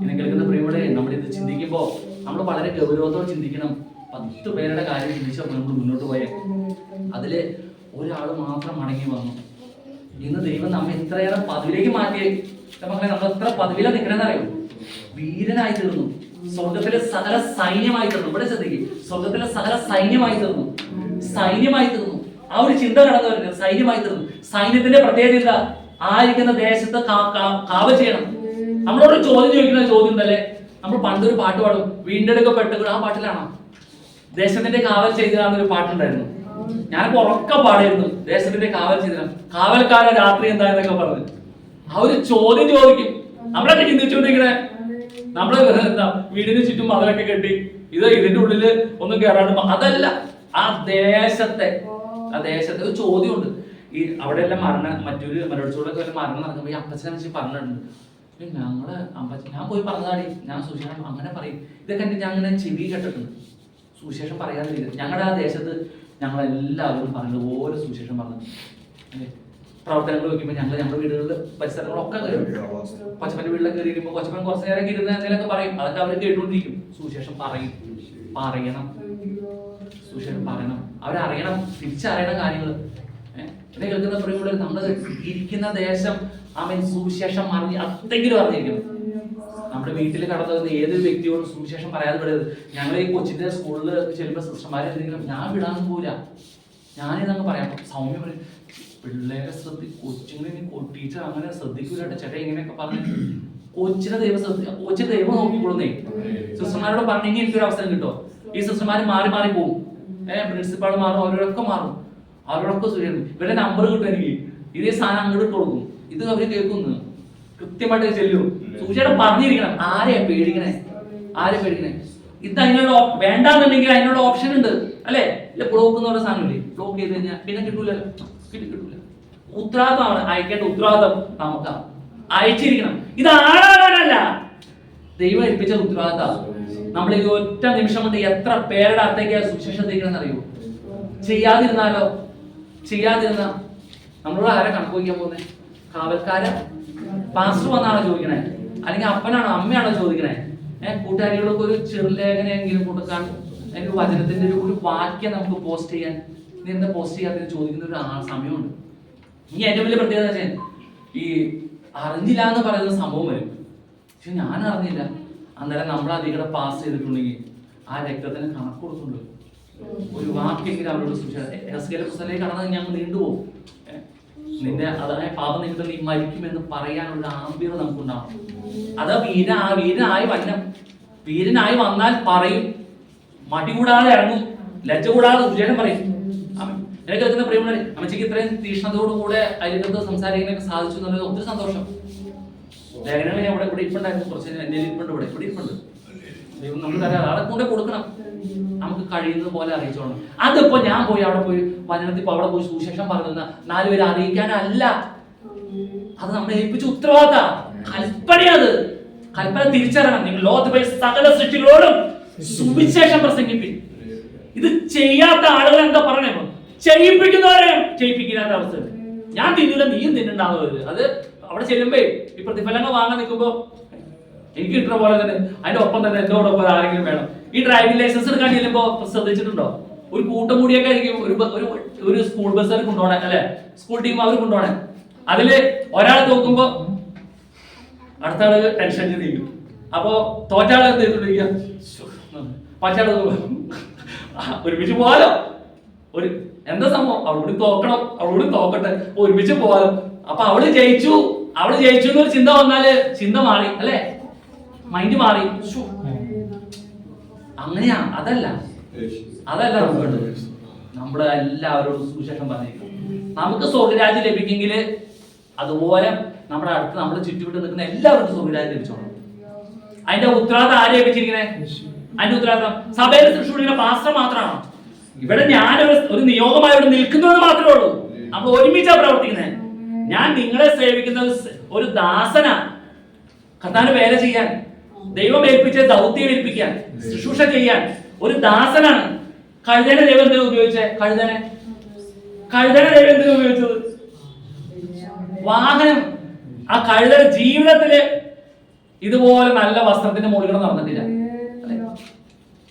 എന്നെ കേൾക്കുന്ന പ്രിയമുടെ നമ്മൾ ഇത് ചിന്തിക്കുമ്പോൾ നമ്മൾ വളരെ ഗൗരവത്തോടെ ചിന്തിക്കണം. പത്ത് പേരുടെ കാര്യം ചിന്തിച്ചാൽ നമ്മൾ മുന്നോട്ട് പോയേ. അതിൽ ഒരാൾ മാത്രം മടങ്ങി വന്നു. ഇന്ന് ദൈവം നമ്മെ ഇത്രയേറെ പദവിയിലേക്ക് മാറ്റിയേ. മക്കളെ നമ്മൾ എത്ര പദവിയിലാണ് നിൽക്കണമെന്ന് അറിയും വീരനായി തീർന്നു. സ്വർഗത്തിലെ സകല സൈന്യമായി തീർന്നു. ഇവിടെ ശ്രദ്ധിക്കും. സ്വർഗത്തിലെ സകല സൈന്യമായി തീർന്നു. സൈന്യമായി തീർന്നു. ആ ഒരു ചിന്ത കടന്നു വരുന്നത് സൈന്യമായി തീർന്നു. സൈന്യത്തിന്റെ പ്രത്യേകത എന്താ? ആയിരിക്കുന്ന ദേശത്ത് കാ- കാ- ചെയ്യണം. നമ്മളോട് ഒരു ചോദ്യം ചോദിക്കുന്ന ചോദ്യം ഉണ്ടല്ലേ? നമ്മൾ പണ്ടൊരു പാട്ട് പാടും. വീണ്ടെടുക്കപ്പെട്ടു ആ പാട്ടിലാണോ? ദേശത്തിന്റെ കാവൽ ചെയ്തതാന്നൊരു പാട്ടുണ്ടായിരുന്നു. ഞാൻ ഉറക്ക പാടായിരുന്നു. ദേശത്തിന്റെ കാവൽ ചെയ്ത കാവൽക്കാര രാത്രി എന്താ എന്നൊക്കെ പറഞ്ഞു. ആ ഒരു ചോദ്യം ചോദിക്കും. നമ്മളൊക്കെ ചിന്തിച്ചുകൊണ്ടിരിക്കണേ. നമ്മൾ എന്താ വീടിന് ചുറ്റും മതിലൊക്കെ കെട്ടി ഇത് ഇതിന്റെ ഉള്ളിൽ ഒന്നും കയറാണ്ട് അതല്ല. ആ ദേശത്തെ ആ ദേശത്തെ ഒരു ചോദ്യമുണ്ട്. ഈ അവിടെയെല്ലാം മരണം മറ്റൊരു വല്ല മരണം നടക്കുമ്പോ ഈ അപ്പച്ചനെ വെച്ച് പറഞ്ഞിട്ടുണ്ട്. "ഏയ് ഞങ്ങൾ അമ്പത്തി ഞാൻ പോയി പറഞ്ഞതാടി ഞാൻ സുശേഷം അങ്ങനെ പറയും. ഇതൊക്കെ എന്റെ ഞാൻ അങ്ങനെ ചെവി കേട്ടിട്ടുണ്ട്. സുശേഷം പറയാതില്ല ഞങ്ങളുടെ ആ ദേശത്ത് ഞങ്ങൾ എല്ലാവരും പറഞ്ഞത് ഓരോ സുശേഷം പറഞ്ഞു? പ്രവർത്തനങ്ങൾ വെക്കുമ്പോൾ ഞങ്ങൾ ഞങ്ങളുടെ വീടുകളിൽ പരിസരങ്ങളൊക്കെ കയറും കൊച്ചപ്പന്റെ വീട്ടിലൊക്കെ കയറി ഇരിക്കുമ്പോൾ കൊച്ചപ്പൻ കുറച്ച് നേരം ഇരുന്ന് എന്തെങ്കിലുമൊക്കെ പറയും. അതൊക്കെ അവർ കേട്ടുകൊണ്ടിരിക്കും സുശേഷം പറയും. പറയണം. സുശേഷം പറയണം. അവരറിയണം. തിരിച്ചറിയണം കാര്യങ്ങൾ എന്നെ കേൾക്കുന്ന പ്രിയമുള്ള നമ്മൾ ഇരിക്കുന്ന ദേശം അവൻ സുവിശേഷം അറിഞ്ഞ് അത്തെങ്കിലും അറിഞ്ഞിരിക്കണം നമ്മുടെ വീട്ടിൽ കടന്നു വരുന്ന ഏതൊരു വ്യക്തിയോടും സുവിശേഷം പറയാതെ വിടരുത്. ഞങ്ങൾ ഈ കൊച്ചിന്റെ സ്കൂളിൽ ചെല്ലുമ്പോൾ സിസ്റ്റർമാരെ എന്തെങ്കിലും ഞാൻ വിടാൻ പോല ഞാനിതങ്ങ് പറയാം. സൗമ്യ പറയും പിള്ളേരെ ശ്രദ്ധി കൊച്ചിങ്ങനെ ടീച്ചർ അങ്ങനെ ശ്രദ്ധിക്കൂല ചേട്ടാ ഇങ്ങനെയൊക്കെ പറഞ്ഞു കൊച്ചിനെ ദൈവം ശ്രദ്ധി കൊച്ചിന് ദൈവം നോക്കിക്കൊള്ളുന്നേ. സിസ്റ്റർമാരോട് പറഞ്ഞെങ്കിൽ എനിക്കൊരു അവസരം കിട്ടോ. ഈ സിസ്റ്റർമാർ മാറി മാറി പോകും ഏഹ് പ്രിൻസിപ്പാൾ മാറും അവരൊക്കെ മാറും. അവരോടൊക്കെ സുഖം ഇവരുടെ നമ്പർ കിട്ടും എനിക്ക്. ഇതേ സാധനം അങ്ങോട്ട് കൊടുക്കും. ഇത് അവർ കേൾക്കുന്നു. കൃത്യമായിട്ട് ചെല്ലും. സൂചിയുടെ പറഞ്ഞിരിക്കണം. ആരെയാ പേടിക്കണേ? ആരെ പേടിക്കണേ? ഇത് അതിനുള്ള വേണ്ടാന്നുണ്ടെങ്കിൽ അതിനുള്ള ഓപ്ഷൻ ഉണ്ട്. അല്ലേ? ഇല്ല ബ്ലോക്ക് എന്ന് പറയുന്ന സാധനമില്ലേ? ബ്ലോക്ക് ചെയ്ത് കഴിഞ്ഞാൽ പിന്നെ കിട്ടൂല. പിന്നെ കിട്ടൂല. ഉത്തരവാദിത്തമാണ് അയക്കേണ്ട ഉത്തരവാദിത്തം നമുക്കാണ്. അയച്ചിരിക്കണം. ഇത് ആളാകാനല്ല ദൈവം ഏൽപ്പിച്ച ഉത്തരവാദിത്തം നമ്മൾ ഈ ഒറ്റ നിമിഷം കൊണ്ട് എത്ര പേരുടെ അടുത്തേക്ക് സുശേഷം അറിയോ ചെയ്യാതിരുന്നാലോ? ചെയ്യാതിരുന്ന നമ്മളോട് ആരാ കണക്ക് വയ്ക്കാൻ പോകുന്നത് കാവൽക്കാരൻ? പാസ്റ്റർ വന്നാണോ ചോദിക്കണേ? അല്ലെങ്കിൽ അപ്പനാണോ അമ്മയാണോ ചോദിക്കണേ? ഏഹ് കൂട്ടുകാരികൾക്ക് ഒരു ചെറുലേഖനെങ്കിലും കൊടുക്കാൻ അതിന്റെ വചനത്തിന്റെ ഒരു ഒരു വാക്യം നമുക്ക് പോസ്റ്റ് ചെയ്യാൻ നീ എന്താ പോസ്റ്റ് ചെയ്യാത്തതിന് ചോദിക്കുന്ന ഒരു സമയമുണ്ട്. ഇനി ഏറ്റവും വലിയ പ്രത്യേകത വെച്ചാൽ ഈ അറിഞ്ഞില്ല എന്ന് പറയുന്ന സംഭവം വരും. പക്ഷെ ഞാൻ അറിഞ്ഞില്ല. അന്നേരം നമ്മൾ അതികളെ പാസ് ചെയ്തിട്ടുണ്ടെങ്കിൽ ആ രക്തത്തിന് കണക്ക് കൊടുക്കുന്നുണ്ട്. ഒരു വാക്കെങ്കിലും അവരോട് സൂക്ഷിച്ചാൽ കടന്നത് ഞങ്ങൾ നീണ്ടുപോകും? നിന്റെ അതായ പാപം നിമിത്തം നീ മരിക്കുമെന്ന് പറയാനുള്ള ആംബിയർ നമുക്കുണ്ടാവും അത് വീര വീരനായി വന്ന വീരനായി വന്നാൽ പറയും മടി കൂടാതെ ഇറങ്ങും ലജ്ജ കൂടാതെ സുചേഷൻ പറയും. എനിക്ക് വെക്കുന്ന പ്രിയമുള്ള അമ്മച്ചിക്ക് ഇത്രയും തീഷ്ണതയോട് കൂടെ അതിനകത്ത് സംസാരിക്കാനൊക്കെ സാധിച്ചു എന്നുള്ളത് ഒത്തിരി സന്തോഷം. ലേഖനങ്ങൾ ഞാൻ ഇവിടെ ഇവിടെ ഇപ്പുണ്ടായിരുന്നു. കുറച്ച് എന്റെ ഇരിപ്പുണ്ട് ഇവിടെ ഇവിടെ ഇരിപ്പുണ്ട് ദൈവം നമ്മൾ കൊണ്ട് കൊടുക്കണം. നമുക്ക് കഴിയുന്നത് പോലെ അറിയിച്ചോളണം അതിപ്പോ ഞാൻ പോയി അവിടെ പോയി വചനത്തിൽ ഇപ്പൊ അവിടെ പോയി സുശേഷം പറഞ്ഞ നാലുപേരെ അറിയിക്കാനല്ല. അത് നമ്മളെ ഏൽപ്പിച്ച ഉത്തരവാദിത്ത. കൽപ്പനയത് കൽപ്പന തിരിച്ചറിയണം. നിങ്ങൾ ലോകത്ത് പോയി സകല സൃഷ്ടികളോടും സുവിശേഷം പ്രസംഗിപ്പിൻ. ഇത് ചെയ്യാത്ത ആളുകൾ എന്താ പറയണേ ചെയ്യിപ്പിക്കുന്നവരെ ചെയ്യിപ്പിക്കാത്ത അവസ്ഥ. ഞാൻ തിന്നില്ല നീയും തിന്നുണ്ടാവുന്നത് അത് അവിടെ ചെല്ലുമ്പോ ഈ പ്രതിഫലങ്ങൾ വാങ്ങാൻ നിൽക്കുമ്പോ എനിക്ക് കിട്ടുന്ന പോലെ തന്നെ അതിന്റെ ഒപ്പം തന്നെ എന്നോടൊപ്പം ആരെങ്കിലും വേണം. ഈ ഡ്രൈവിംഗ് ലൈസൻസ് എടുക്കാൻ ചെല്ലുമ്പോ ശ്രദ്ധിച്ചിട്ടുണ്ടോ? ഒരു കൂട്ടം കൂടിയൊക്കെ ആയിരിക്കും ഒരു ഒരു സ്കൂൾ ബസ്സുകാർ കൊണ്ടുപോകണേ അല്ലെ? സ്കൂൾ ടീം അവർ കൊണ്ടുപോകണേ. അതിൽ ഒരാൾ തോക്കുമ്പോ അടുത്ത ആൾ ടെൻഷൻ ചെയ്തിരിക്കും അപ്പോ തോറ്റാൾ എന്ത് ചെയ്തിട്ടുണ്ടെങ്കിൽ പച്ചാൾ ഒരുമിച്ച് പോവാലോ? ഒരു എന്താ സംഭവം? അവളോട് തോക്കണം അവളോട് തോക്കട്ടെ. ഒരുമിച്ച് പോവാലോ. അപ്പൊ അവൾ ജയിച്ചു അവൾ ജയിച്ചു എന്നൊരു ചിന്ത വന്നാൽ ചിന്ത മാറി അല്ലേ? മൈൻഡ് മാറി. അങ്ങനെയാ അതല്ല. അതല്ല നമ്മുടെ എല്ലാവരോടും സുവിശേഷം പറഞ്ഞേക്കും. നമുക്ക് സ്വർഗരാജ്യം ലഭിക്കെങ്കിൽ അതുപോലെ നമ്മുടെ അടുത്ത് നമ്മുടെ ചുറ്റുവിട്ട് നിൽക്കുന്ന എല്ലാവർക്കും സ്വർഗരാജ്യം ലഭിച്ചോളണം അതിന്റെ ഉത്തരവാദിത്തം ആരെ ലഭിച്ചിരിക്കുന്നത് അതിന്റെ ഉത്തരവാദിത്തം. സഭയിൽ സൃഷ്ടിക്കുന്ന പാസ്റ്റർ മാത്രമാണോ ഇവിടെ ഞാൻ ഒരു നിയോഗമായി ഇവിടെ നിൽക്കുന്നത് മാത്രമേ ഉള്ളൂ. നമ്മൾ ഒരുമിച്ചാ പ്രവർത്തിക്കുന്നത് ഞാൻ നിങ്ങളെ സേവിക്കുന്ന ഒരു ദാസനാ. കർത്താവിന് വേല ചെയ്യാൻ. ദൈവം ഏൽപ്പിച്ച ദൗത്യം ഏൽപ്പിക്കാൻ ശുശ്രൂഷ ചെയ്യാൻ. ഒരു ദാസനാണ്. കഴുതനെ ദൈവം എന്തിനാ ഉപയോഗിച്ചേ? കഴുതനെ. കഴുതനെ ദൈവം എന്തിനാ ഉപയോഗിച്ചത്? വാഹനം. ആ കഴുതയുടെ ജീവിതത്തിൽ ഇതുപോലെ നല്ല വസ്ത്രത്തിന്റെ മുകളിൽ നടന്നിട്ടില്ല?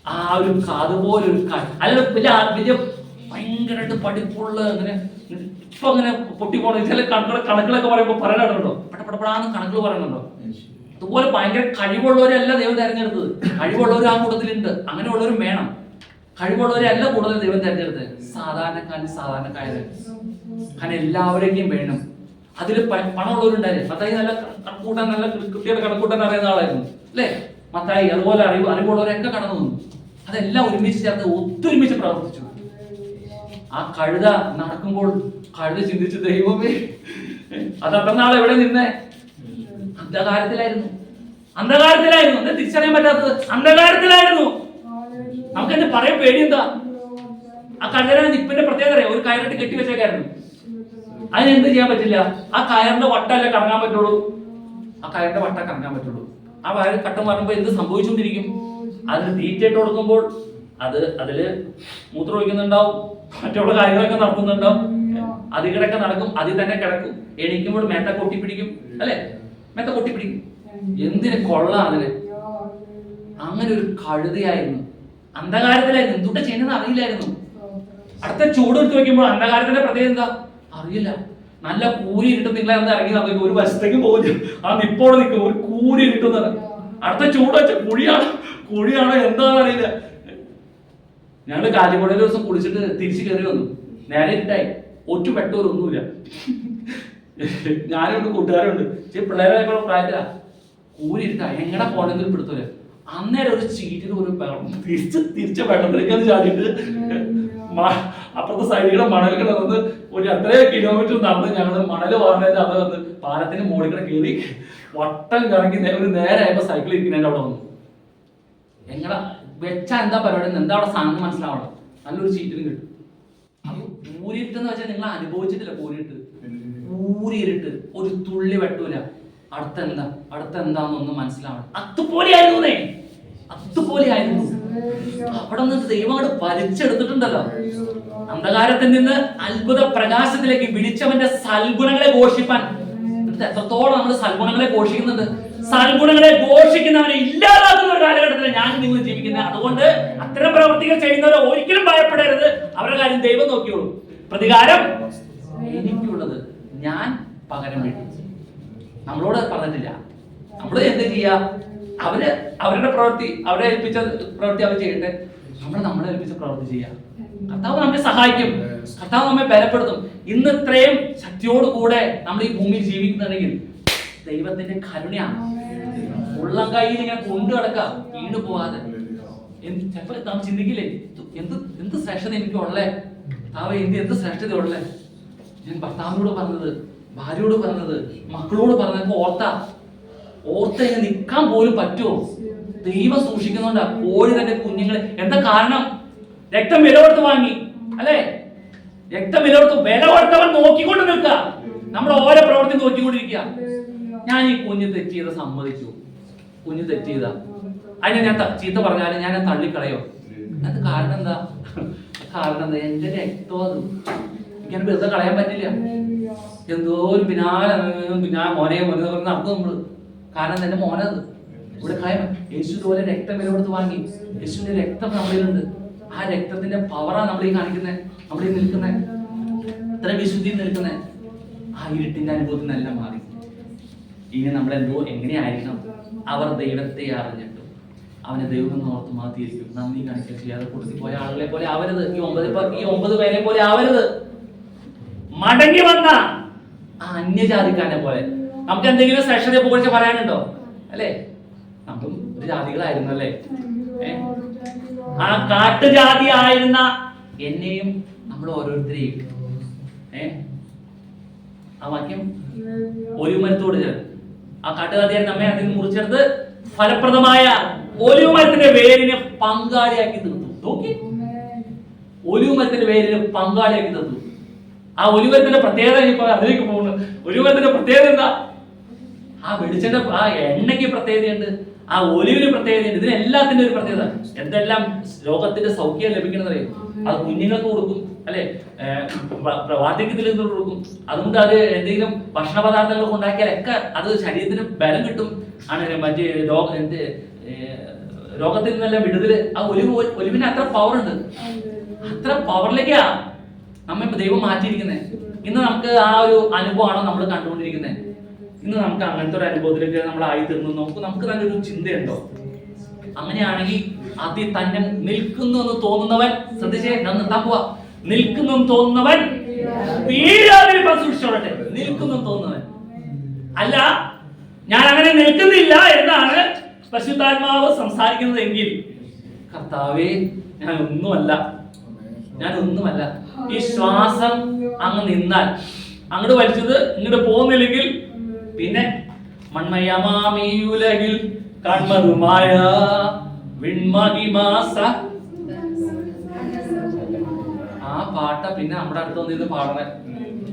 ആ ഒരു അതുപോലെ ഒരു അല്ല വലിയ വലിയ ഭയങ്കരമായിട്ട് പഠിപ്പുള്ള അങ്ങനെ ഇപ്പൊ അങ്ങനെ പൊട്ടിപ്പോണ ചില കണക്കുകൾ കണക്കുകളൊക്കെ പറയുമ്പോൾ പറയണുണ്ടോ പെട്ടപ്പെട്ടപ്പെടാന്ന് കണക്കുകൾ പറയുന്നുണ്ടോ? അതുപോലെ ഭയങ്കര കഴിവുള്ളവരല്ല ദൈവം തിരഞ്ഞെടുത്തത്. കഴിവുള്ളവർ ആ കൂട്ടത്തിലുണ്ട്. അങ്ങനെയുള്ളവരും വേണം. കഴിവുള്ളവരല്ല കൂടുതൽ ദൈവം തിരഞ്ഞെടുത്തത്. സാധാരണക്കാരൻ സാധാരണക്കാരൻ അങ്ങനെ എല്ലാവരെയും വേണം. അതിൽ പണമുള്ളവരുണ്ടായിരുന്നു മത്തായി നല്ല കണക്കൂട്ടാൻ നല്ല കൃത്യമായിട്ട് കണക്കൂട്ടാൻ അറിയുന്ന ആളായിരുന്നു. അല്ലേ? മത്തായി അതുപോലെ അറിവ് അറിവുള്ളവരൊക്കെ കടന്നു വന്നു. അതെല്ലാം ഒരുമിച്ച് ചേർത്ത് ഒത്തൊരുമിച്ച് പ്രവർത്തിച്ചു. ആ കഴുത നടക്കുമ്പോൾ കഴുത ചിന്തിച്ചു ദൈവമേ അത് അത്ര എവിടെ നിന്നേ അന്ധകാരത്തിലായിരുന്നു. അന്ധകാരത്തിലായിരുന്നു. എന്താ തിരിച്ചറിയാൻ പറ്റാത്തത്? അന്ധകാരത്തിലായിരുന്നു. നമുക്ക് എന്നെ പറയാൻ പേടി എന്താ ആ കഴുതനാണ് നിപ്പിന്റെ പ്രത്യേകത അറിയാം? ഒരു കയറിട്ട് കെട്ടി വെച്ചേക്കായിരുന്നു. അതിന് എന്ത് ചെയ്യാൻ പറ്റില്ല? ആ കയറിന്റെ വട്ടല്ലേ കറങ്ങാൻ പറ്റുള്ളൂ. ആ കയറിന്റെ വട്ട കറങ്ങാൻ പറ്റുള്ളൂ. ആ വയറ് കട്ടം പറയുമ്പോൾ എന്ത് സംഭവിച്ചുകൊണ്ടിരിക്കും? അതിന് തീറ്റയിട്ട് കൊടുക്കുമ്പോൾ അത് അതിൽ മൂത്രം ഒഴിക്കുന്നുണ്ടാവും. മറ്റുള്ള കാര്യങ്ങളൊക്കെ നടക്കുന്നുണ്ടാവും. അതികിടക്കെ നടക്കും. അതിൽ തന്നെ കിടക്കും. എണീക്കുമ്പോൾ മേത്ത കൊട്ടി പിടിക്കും അല്ലെ? മേത്ത കൊട്ടി എന്തിനു കൊള്ള അതിന്? അങ്ങനെ ഒരു കഴുതയായിരുന്നു. അന്ധകാരത്തിലായിരുന്നു. എന്തുകൊണ്ട് ചെയ്യുന്നത് അറിയില്ലായിരുന്നു. അടുത്ത ചൂട് എടുത്ത് വെക്കുമ്പോൾ അന്ധകാരത്തിന്റെ പ്രത്യേകത എന്താ? അറിയില്ല. നല്ല കൂരി ഇട്ട് നിങ്ങളെ എന്താ ഇറങ്ങി നമുക്ക് ഒരു വശത്തേക്ക് പോകില്ല ആ നിപ്പോടെ നിൽക്കും. ഒരു കൂരി ഇട്ടുന്നത് അടുത്ത ചൂട് വെച്ച കുഴിയാണ്? കുഴിയാണോ? എന്താണെന്ന് അറിയില്ല. ഞങ്ങൾ കാലിക്കോട് ദിവസം കുളിച്ചിട്ട് തിരിച്ചു കയറി വന്നു. നേരെ ഇട്ടായി ഒറ്റ പെട്ടോരൊന്നുമില്ല ഞാനുണ്ട് കൂട്ടുകാരുണ്ട്. പക്ഷേ പിള്ളേരെ പ്രായത്തിലാ. കൂരിട്ടാ എങ്ങനെ പോണെങ്കിലും പിടുത്തൂല അന്നേരം ഒരു ചീറ്റിൽ ഒരു തിരിച്ച് തിരിച്ച വെള്ളത്തിലേക്ക് അത് ചാടിയിട്ട് അപ്പുറത്തെ സൈഡിലെ മണൽ കിടന്ന് ഒരു എത്രയോ കിലോമീറ്റർ നടന്ന് ഞങ്ങൾ മണൽ വാങ്ങുന്നതിന് അത് വന്ന് പാലത്തിന് മുകളിൽ കൂടെ കയറി വട്ടം കറങ്ങി ഒരു നേരായപ്പോ സൈക്കിൾ ഇരിക്കുന്നതിന്റെ അവിടെ വന്നു. എങ്ങനെ വെച്ചാ എന്താ പരിപാടി? എന്താ അവിടെ സാധനം മനസ്സിലാവണം? നല്ലൊരു ചീറ്റിലും കിട്ടും. അപ്പൊ ഊരിട്ട് എന്ന് വെച്ചാൽ നിങ്ങൾ അനുഭവിച്ചിട്ടില്ല ഊരിട്ട്. ഊരിയിട്ട് ഒരു തുള്ളി വെട്ടൂല. അടുത്തെന്താ? എന്താ മനസ്സിലാവണം അതുപോലെ ആയിരുന്നു അതുപോലെ ആയിരുന്നു അവിടെ നിന്ന് ദൈവം വലിച്ചെടുത്തിട്ടുണ്ടല്ലോ. അന്ധകാരത്തിൽ നിന്ന് അത്ഭുത പ്രകാശത്തിലേക്ക് വിളിച്ചവന്റെ സൽഗുണങ്ങളെ ഘോഷിപ്പാൻ. എത്രത്തോളം നമ്മൾ സൽഗുണങ്ങളെ ഘോഷിക്കുന്നുണ്ട്. സൽഗുണങ്ങളെ ഘോഷിക്കുന്നവനെ ഇല്ലാതാക്കുന്ന ഒരു കാലഘട്ടത്തിൽ ഞാൻ നിങ്ങൾ ജീവിക്കുന്നത്. അതുകൊണ്ട് അത്തരം പ്രവർത്തികൾ ചെയ്യുന്നവരെ ഒരിക്കലും ഭയപ്പെടരുത്. അവരുടെ കാര്യം ദൈവം നോക്കിയോളൂ പ്രതികാരം എനിക്കുള്ളത്. ഞാൻ പകരം വീട്ടി നമ്മളോട് പറഞ്ഞിട്ടില്ല. നമ്മൾ എന്ത് ചെയ്യാ? അവർ അവരുടെ പ്രവൃത്തി അവരെ ഏൽപ്പിച്ച പ്രവൃത്തി അവർ ചെയ്യട്ടെ. നമ്മൾ നമ്മളെ ഏൽപ്പിച്ച പ്രവൃത്തി ചെയ്യാം. കർത്താവ് നമ്മെ സഹായിക്കും. കർത്താവ് നമ്മെ ബലപ്പെടുത്തും. ഇന്ന് ഇത്രയും ശക്തിയോടുകൂടെ നമ്മൾ ഈ ഭൂമിയിൽ ജീവിക്കുന്നുണ്ടെങ്കിൽ ദൈവത്തിന്റെ കരുണയാണ്. ഉള്ളം കയ്യിൽ ഇങ്ങനെ കൊണ്ടു കിടക്കുക വീണ് പോകാതെ എന്ത് ചിലപ്പോ നാം ചിന്തിക്കില്ലേ? എന്ത് എന്ത് ശ്രേഷ്ഠത എനിക്ക് ഉള്ളേ കർത്താവേ എന്ത് എന്ത് ശ്രേഷ്ഠത ഉള്ളേ ഞാൻ ഭർത്താവിനോട് പറഞ്ഞത് ഭാര്യയോട് പറഞ്ഞത് മക്കളോട് പറഞ്ഞത് ഓർത്ത. ഓർത്ത ഇങ്ങനെ നിൽക്കാൻ പോലും പറ്റുമോ? ദൈവം സൂക്ഷിക്കുന്നുണ്ടാ കോഴി തന്റെ കുഞ്ഞുങ്ങളെ എന്താ കാരണം? രക്തം വില കൊടുത്ത് വാങ്ങി അല്ലേ? രക്തം വില കൊടുത്ത് വില കൊടുത്തവൻ നോക്കിക്കൊണ്ട് നിൽക്കുക. നമ്മൾ ഓരോ പ്രവൃത്തി നോക്കിക്കൊണ്ടിരിക്കുക. ഞാൻ ഈ കുഞ്ഞ് തെറ്റ് ചെയ്ത സമ്മതിച്ചു. കുഞ്ഞ് തെറ്റ് ചെയ്ത അതിനെ ഞാൻ ചീത്ത പറഞ്ഞാലും ഞാൻ തള്ളിക്കളയോ. അത് കാരണം എന്താ? കാരണം എന്താ? എന്റെ രക്തം അത് എനിക്ക് വെറുതെ കളയാൻ പറ്റില്ല. എന്തോ ഒരു പിന്നാലെ ഞാൻ മോനെ മോനെ പറഞ്ഞ് നടക്കും നമ്മൾ. കാരണം തന്നെ മോനത്. ഇവിടെ കളയാൻ യേശു ഇതുപോലെ രക്തം വില കൊടുത്ത് വാങ്ങി. യേശുവിന്റെ രക്തം നമ്മളിലുണ്ട്. ആ രക്തത്തിന്റെ പവറാണ് നമ്മൾ ഈ കാണിക്കുന്നത് നമ്മളീ നിൽക്കുന്നത് ഇത്ര വിശുദ്ധി നിൽക്കുന്നത് ആ ഇരുട്ടിന്റെ അനുഭവത്തിൽ നിന്നെല്ലാം മാറി. ഇനി നമ്മൾ എന്തോ എങ്ങനെയായിരിക്കണം? അവർ ദൈവത്തെ അറിഞ്ഞിട്ടും അവനെ ദൈവം എന്ന് ഓർത്ത് മാറ്റിയിരിക്കും. നന്ദി കാണിക്കുക ചെയ്യാതെ കൊടുത്തി പോയ ആളുകളെ പോലെ ആവരുത്. ഈ ഒമ്പത് ഈ ഒമ്പത് പേരെ പോലെ ആവരുത്. മടങ്ങി വന്ന ആ അന്യജാതിക്കാരനെ പോലെ. നമുക്ക് എന്തെങ്കിലും ശ്രേഷ്ഠതയെ കുറിച്ച് പറയാനുണ്ടോ? അല്ലേ? നമ്മളും ഒരു ജാതികളായിരുന്നു അല്ലേ? ആ കാട്ടുജാതി ആയിരുന്ന എന്നെയും നമ്മൾ ഓരോരുത്തരെയും ഏ? ആ വാക്യം? ഒരു മരത്തോട് ചേർത്ത് ആ കാട്ടുകാരിയാൻ നമ്മെ അതിൽ മുറിച്ചെടുത്ത് ഫലപ്രദമായ ഒരു മരത്തിന്റെ വേരിനെ പങ്കാളിയാക്കി തീർത്തു. നോക്കി മരത്തിന്റെ വേരിനെ പങ്കാളിയാക്കി തീർത്തു. ആ ഒലിവരത്തിന്റെ പ്രത്യേകത ഇപ്പൊ അതിലേക്ക് പോകുന്നു. ഒലിവരത്തിന്റെ പ്രത്യേകത എന്താ? ആ വെളിച്ചെണ്ണ ആ എണ്ണയ്ക്ക് പ്രത്യേകതയുണ്ട്. ആ ഒലിവിന് പ്രത്യേകതയുണ്ട്. ഇതിന് എല്ലാത്തിന്റെ ഒരു പ്രത്യേകത. എന്തെല്ലാം ലോകത്തിന്റെ സൗഖ്യം ലഭിക്കണം അറിയും? അത് കുഞ്ഞുങ്ങൾക്ക് കൊടുക്കും അല്ലെ? വാർദ്ധക്യത്തിൽ കൊടുക്കും. അതുകൊണ്ട് അത് എന്തെങ്കിലും ഭക്ഷണ പദാർത്ഥങ്ങൾ ഉണ്ടാക്കിയാലൊക്കെ അത് ശരീരത്തിന് ബലം കിട്ടും. ആണ് മറ്റേ രോഗ എന്ത് രോഗത്തിൽ നിന്നെല്ലാം വിടുതൽ. ആ ഒലിവ് ഒലിവിന് അത്ര പവർ ഉണ്ട്. അത്ര പവറിലേക്കാ നമ്മെ ഇപ്പൊ ദൈവം മാറ്റിയിരിക്കുന്നത് ഇന്ന് നമുക്ക് ആ ഒരു അനുഭവമാണോ നമ്മൾ കണ്ടുകൊണ്ടിരിക്കുന്നത് ഇന്ന് നമുക്ക് അങ്ങനത്തെ ഒരു അനുഭവത്തിലേക്ക് നമ്മൾ ആയി തീർന്നു നമുക്ക് നമുക്ക് നല്ലൊരു ചിന്തയുണ്ടോ? അങ്ങനെയാണെങ്കിൽ അതി തന്നെ നിൽക്കുന്നു എന്ന് തോന്നുന്നവൻ ശ്രദ്ധിച്ചേ ഞാൻ നിർത്താൻ നിൽക്കുന്നു തോന്നുന്നവൻ സൂക്ഷിച്ചോളട്ടെ നിൽക്കുന്നു തോന്നുന്നവൻ. അല്ല ഞാൻ അങ്ങനെ നിൽക്കുന്നില്ല എന്നാണ് പരിശുദ്ധാത്മാവ് സംസാരിക്കുന്നതെങ്കിൽ കർത്താവേ ഞാൻ ഒന്നുമല്ല. ഞാൻ ഒന്നുമല്ല. ഈ ശ്വാസം അങ്ങ് നിന്നാൽ. അങ്ങോട്ട് വലിച്ചത് ഇങ്ങോട്ട് പോകുന്നില്ലെങ്കിൽ പിന്നെ മൺമയമാമീ ഉലകിൽ കൺമതുമായ വിൺമഹിമാസ. ആ പാട്ട പിന്നെ നമ്മുടെ അടുത്ത് വന്നിരുന്ന് പാടണേ.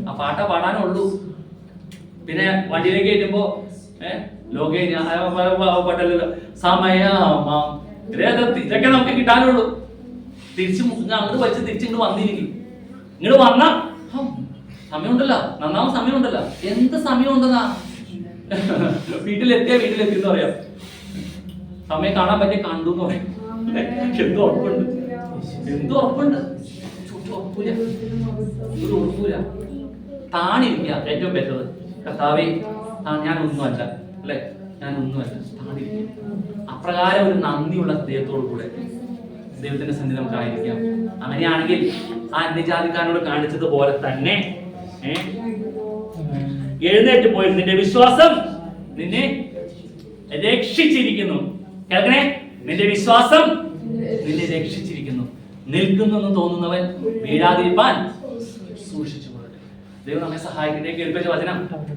ആ പാട്ട പാടാനേ ഉള്ളൂ പിന്നെ വണ്ടിയിലേക്ക് കയറ്റുമ്പോ ഏഹ് ലോകേ പാട്ടല്ലല്ലോ സമയമാം ഇതൊക്കെ നമുക്ക് കിട്ടാനുള്ളൂ. തിരിച്ചു അങ്ങോട്ട് വലിച്ച് തിരിച്ചിങ്ങോട്ട് വന്നിരിക്കും. ഇങ്ങോട്ട് വന്ന. സമയമുണ്ടല്ലോ. നന്നാവും സമയമുണ്ടല്ലോ. എന്ത് സമയമുണ്ടെന്നാ? വീട്ടിലെത്തിയ വീട്ടിലെത്തി എന്ന് പറയാം. സമയം കാണാൻ പറ്റിയ കണ്ടു എന്ന് പറയാം. എന്ത് ഉറപ്പുണ്ട്? എന്ത് ഉറപ്പുണ്ട്? ഉറപ്പില്ല. ഒരു ഏറ്റവും ബെറ്റർ കർത്താവേ താ- ഞാനൊന്നുമല്ല. അല്ലെ? ഞാനൊന്നുമല്ല. താണിരിക്കുക. അപ്രകാരം ഒരു നന്ദിയുള്ള ഹൃദയത്തോടു കൂടെ ദൈവത്തിന്റെ സന്നിധി നമുക്കായിരിക്കാം. അങ്ങനെയാണെങ്കിൽ ആ അന്യജാതിക്കാരനോട് കാണിച്ചതുപോലെ തന്നെ എഴുന്നേറ്റ് പോയി നിന്റെ വിശ്വാസം നിന്നെ രക്ഷിച്ചിരിക്കുന്നു. കേൾക്കണേ? നിന്റെ വിശ്വാസം നിന്നെ രക്ഷിച്ചിരിക്കുന്നു. നിൽക്കുന്നു എന്ന് തോന്നുന്നവൻ വീഴാതിരിപ്പാൻ സൂക്ഷിച്ചു ദൈവം നമ്മെ സഹായിക്കട്ടെ. കേൾപ്പിച്ച വചനം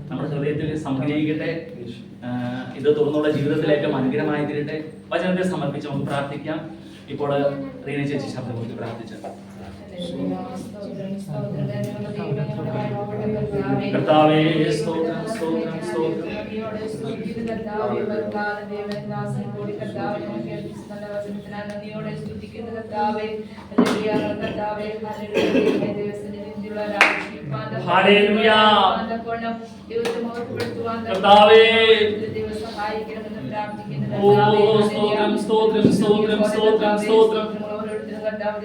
നമ്മുടെ ഹൃദയത്തിൽ സംഗ്രഹിക്കട്ടെ. ഇത് തുറന്നുള്ള ജീവിതത്തിൽ ഏറ്റവും അനുഗ്രഹമായി തീരട്ടെ വചനത്തെ സമർപ്പിച്ച് നമുക്ക് പ്രാർത്ഥിക്കാം. ഇപ്പോൾ റീന ചേച്ചി ശബ്ദം കൊടുത്ത് പ്രാർത്ഥിച്ചു കർത്താവേ സ്തോത്രം സ്തോത്രം സ്തോത്രം ഹല്ലേലൂയ. കർത്താവേ. ഓ, സ്തോത്രം, സ്തോത്രം, സ്തോത്രം, സ്തോത്രം, സ്തോത്രം. കർത്താവ്